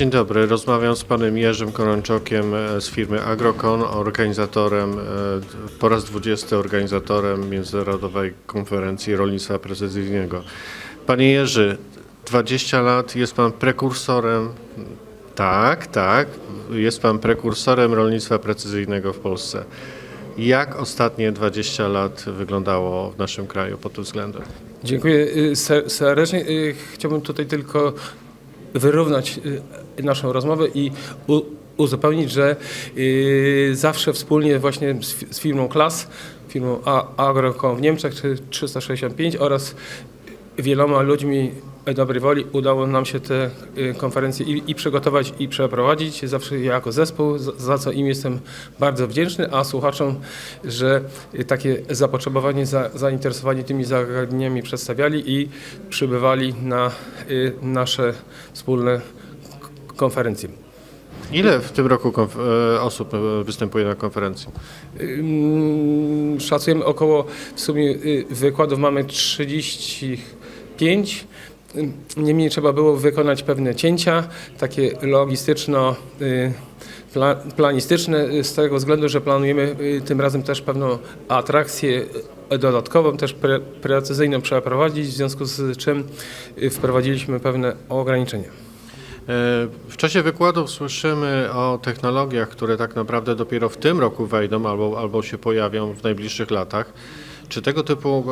Dzień dobry, rozmawiam z panem Jerzym Koronczokiem e, z firmy Agrokon, organizatorem, e, po raz 20 organizatorem Międzynarodowej Konferencji Rolnictwa Precyzyjnego. Panie Jerzy, 20 lat jest pan prekursorem, tak, tak, jest pan prekursorem rolnictwa precyzyjnego w Polsce. Jak ostatnie 20 lat wyglądało w naszym kraju pod tym względem? Dziękuję y, ser- serdecznie. Y, Chciałbym tutaj tylko wyrównać y, naszą rozmowę i u- uzupełnić, że y, zawsze wspólnie właśnie z z firmą KLAS, firmą Agrocom w Niemczech, czy 365 oraz wieloma ludźmi dobrej woli udało nam się te y, konferencje i, i przygotować i przeprowadzić. Zawsze ja jako zespół, za, za co im jestem bardzo wdzięczny, a słuchaczom, że takie zapotrzebowanie, za, zainteresowanie tymi zagadnieniami przedstawiali i przybywali na y, nasze wspólne konferencje. Ile w tym roku e, osób e, występuje na konferencji? Szacujemy około w sumie y, wykładów mamy 35. Ym, Niemniej trzeba było wykonać pewne cięcia, takie logistyczno y, pla- planistyczne y, z tego względu, że planujemy y, tym razem też pewną atrakcję y, dodatkową, też pre, precyzyjną przeprowadzić, w związku z czym y, wprowadziliśmy pewne ograniczenia. E, W czasie wykładów słyszymy o technologiach, które tak naprawdę dopiero w tym roku wejdą albo, albo się pojawią w najbliższych latach. Czy tego typu,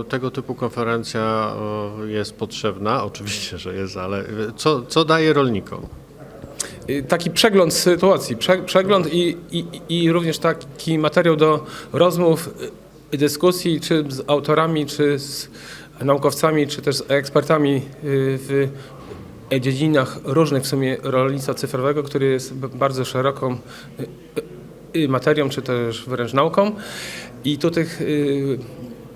e, tego typu konferencja e, jest potrzebna? Oczywiście, że jest, ale co, co daje rolnikom? Y, taki przegląd sytuacji, prze, przegląd i, i, i również taki materiał do rozmów, y, dyskusji, czy z autorami, czy z naukowcami, czy też z ekspertami y, w dziedzinach różnych w sumie rolnictwa cyfrowego, który jest bardzo szeroką materią, czy też wręcz nauką. I tu tych y,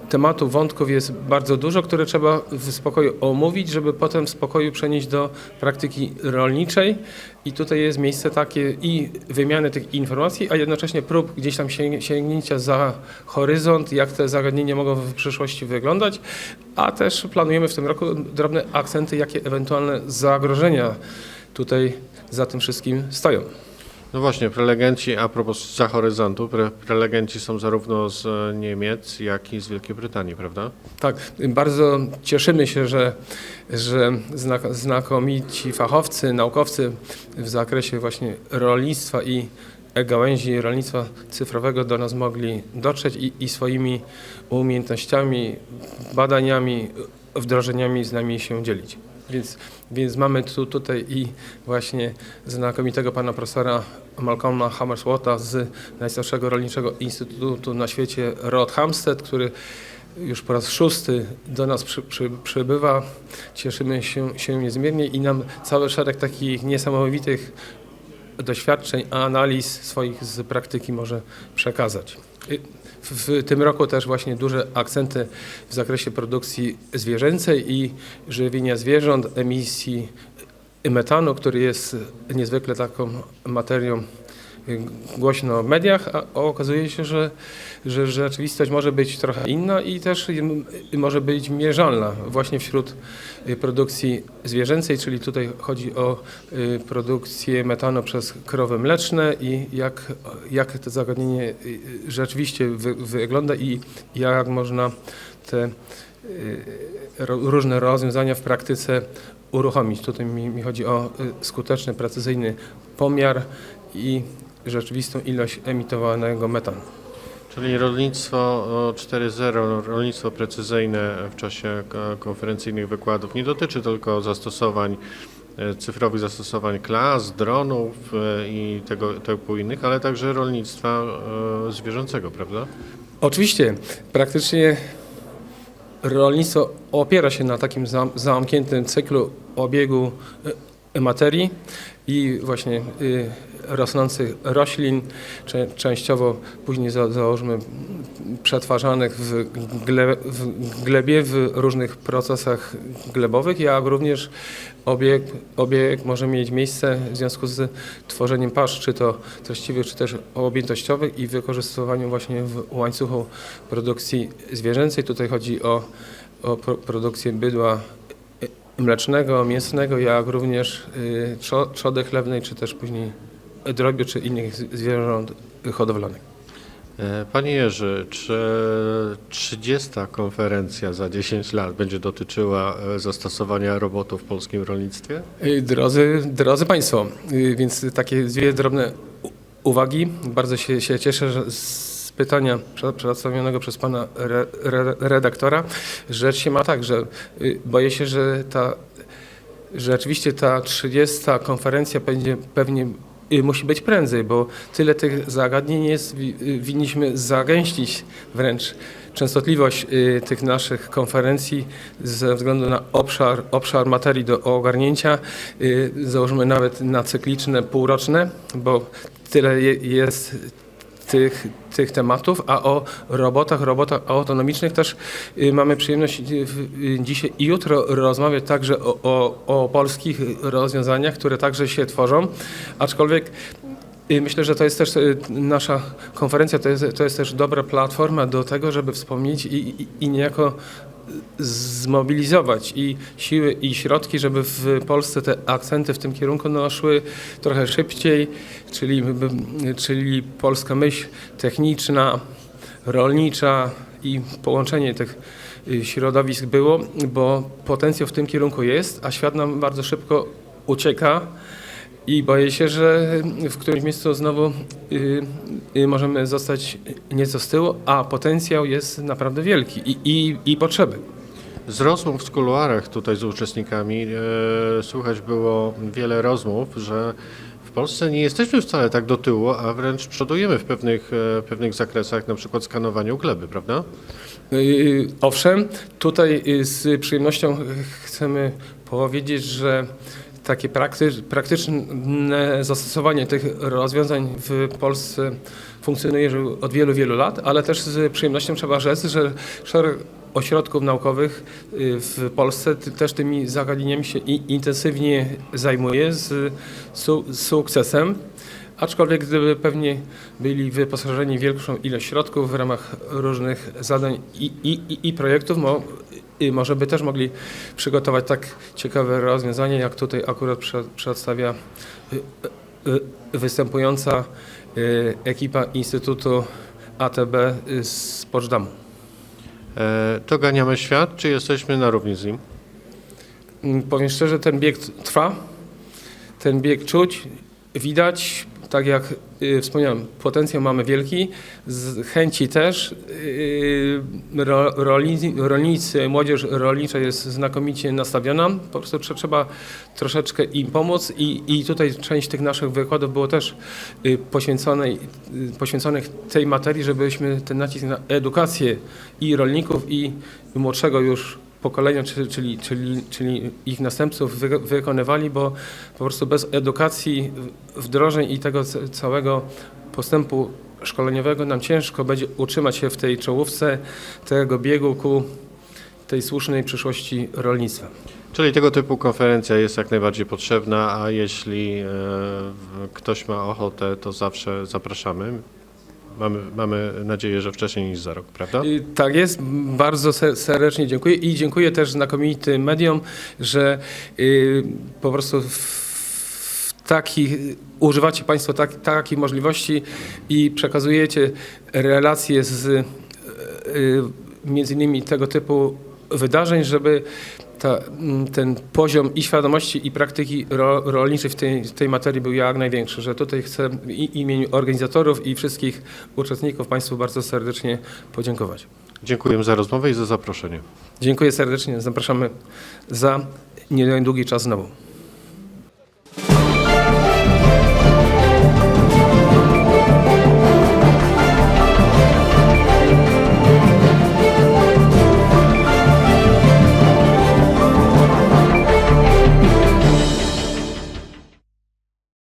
tematów, wątków jest bardzo dużo, które trzeba w spokoju omówić, żeby potem w spokoju przenieść do praktyki rolniczej. I tutaj jest miejsce takie i wymiany tych informacji, a jednocześnie prób gdzieś tam sięg- sięgnięcia za horyzont, jak te zagadnienia mogą w przyszłości wyglądać, a też planujemy w tym roku drobne akcenty, jakie ewentualne zagrożenia tutaj za tym wszystkim stoją. No właśnie, prelegenci, a propos za horyzontu, pre, prelegenci są zarówno z e, Niemiec, jak i z Wielkiej Brytanii, prawda? Tak, bardzo cieszymy się, że, że znak, znakomici fachowcy, naukowcy w zakresie właśnie rolnictwa i gałęzi rolnictwa cyfrowego do nas mogli dotrzeć i, i swoimi umiejętnościami, badaniami, wdrożeniami z nami się dzielić. Więc, więc mamy tu, tutaj i właśnie znakomitego pana profesora Malcolma Hammersworta z najstarszego rolniczego instytutu na świecie Rod Hampstead, który już po raz szósty do nas przy, przy, przybywa. Cieszymy się, się niezmiernie i nam cały szereg takich niesamowitych doświadczeń, analiz swoich z praktyki może przekazać. Y, W, tym roku też właśnie duże akcenty w zakresie produkcji zwierzęcej i żywienia zwierząt, emisji metanu, który jest niezwykle taką materią głośno w mediach, a okazuje się, że, że rzeczywistość może być trochę inna i też może być mierzalna właśnie wśród y, produkcji zwierzęcej, czyli tutaj chodzi o y, produkcję metanu przez krowy mleczne i jak, jak to zagadnienie y, rzeczywiście wy, wygląda i jak można te różne rozwiązania w praktyce uruchomić. Tutaj mi, mi chodzi o skuteczny, precyzyjny pomiar i rzeczywistą ilość emitowanego metanu. Czyli rolnictwo o 4.0, rolnictwo precyzyjne w czasie ko- konferencyjnych wykładów nie dotyczy tylko zastosowań, e, cyfrowych zastosowań klas, dronów e, i tego typu innych, ale także rolnictwa e, zwierzęcego, prawda? Oczywiście, praktycznie rolnictwo opiera się na takim zam- zamkniętym cyklu obiegu materii i właśnie y, rosnących roślin, częściowo później za, załóżmy przetwarzanych w, gle, w glebie w różnych procesach glebowych, jak również obieg, obieg może mieć miejsce w związku z tworzeniem pasz, czy to treściwych, czy też objętościowych i wykorzystywaniu właśnie w łańcuchu produkcji zwierzęcej. Tutaj chodzi o, o pro, produkcję bydła mlecznego, mięsnego, jak również y, trzo- trzody chlewnej, czy też później drobiu, czy innych zwierząt hodowlanych. E, Panie Jerzy, czy 30. konferencja za 10 lat będzie dotyczyła e, zastosowania robotów w polskim rolnictwie? Y, Drodzy, drodzy Państwo, więc takie dwie drobne uwagi. Bardzo się, się cieszę że z pytania prze- przedstawionego przez Pana re, re, redaktora. Rzecz się ma tak, że boję się, że ta że rzeczywiście ta 30. konferencja będzie pewnie musi być prędzej, bo tyle tych zagadnień jest, y, winniśmy zagęścić wręcz częstotliwość y, tych naszych konferencji ze względu na obszar, obszar materii do ogarnięcia. Y, Założmy nawet na cykliczne, półroczne, bo tyle je, jest tych, tych tematów, a o robotach, robotach autonomicznych też y, mamy przyjemność y, dzisiaj i jutro rozmawiać także o, o, o polskich rozwiązaniach, które także się tworzą, aczkolwiek y, Myślę, że to jest też nasza konferencja, to jest, to jest też dobra platforma do tego, żeby wspomnieć i, i, i niejako zmobilizować i siły i środki, żeby w Polsce te akcenty w tym kierunku no, szły trochę szybciej, czyli, czyli polska myśl techniczna, rolnicza i połączenie tych y, środowisk było, bo potencjał w tym kierunku jest, a świat nam bardzo szybko ucieka. I boję się, że w którymś miejscu znowu y, y, możemy zostać nieco z tyłu, a potencjał jest naprawdę wielki i, i, i potrzeby. Z rozmów w kuluarach tutaj z uczestnikami e, słuchać było wiele rozmów, że w Polsce nie jesteśmy wcale tak do tyłu, a wręcz przodujemy w pewnych, e, pewnych zakresach, na przykład skanowaniu gleby, prawda? Y, Owszem, tutaj z przyjemnością chcemy powiedzieć, że takie prakty- praktyczne zastosowanie tych rozwiązań w Polsce funkcjonuje już od wielu, wielu lat, ale też z przyjemnością trzeba rzec, że szereg ośrodków naukowych y, w Polsce też tymi zagadnieniami się intensywnie zajmuje z su- sukcesem. Aczkolwiek gdyby pewnie byli wyposażeni w większą ilość środków w ramach różnych zadań i, i, i, projektów, i może by też mogli przygotować tak ciekawe rozwiązanie, jak tutaj akurat prze, przedstawia y, y, występująca y, ekipa Instytutu ATB z Poczdamу. E, to ganiamy świat, czy jesteśmy na równi z nim? Mm, Powiem szczerze, ten bieg trwa, ten bieg czuć, widać, tak jak y, wspomniałem, potencjał mamy wielki, z chęci też. Y, ro, rolnicy, rolnicy, młodzież rolnicza jest znakomicie nastawiona, po prostu trze- trzeba troszeczkę im pomóc i, i tutaj część tych naszych wykładów było też y, poświęconej, y, poświęconych tej materii, żebyśmy ten nacisk na edukację i rolników i młodszego już pokolenia, czy- czyli, czyli, czyli ich następców wy, wykonywali, bo po prostu bez edukacji, wdrożeń i tego ca- całego postępu szkoleniowego nam ciężko będzie utrzymać się w tej czołówce tego biegu ku tej słusznej przyszłości rolnictwa. Czyli tego typu konferencja jest jak najbardziej potrzebna, a jeśli e, ktoś ma ochotę, to zawsze zapraszamy. Mamy, mamy nadzieję, że wcześniej niż za rok, prawda? Tak jest, bardzo se- serdecznie dziękuję i dziękuję też znakomitym mediom, że y, po prostu taki, używacie Państwo tak, takich możliwości i przekazujecie relacje z y, y, między innymi tego typu wydarzeń, żeby ta, m, ten poziom i świadomości i praktyki ro, rolniczej w tej, tej materii był jak największy, że tutaj chcę w i- imieniu organizatorów i wszystkich uczestników Państwu bardzo serdecznie podziękować. Dziękuję za rozmowę i za zaproszenie. Dziękuję serdecznie, zapraszamy za niedługi czas znowu.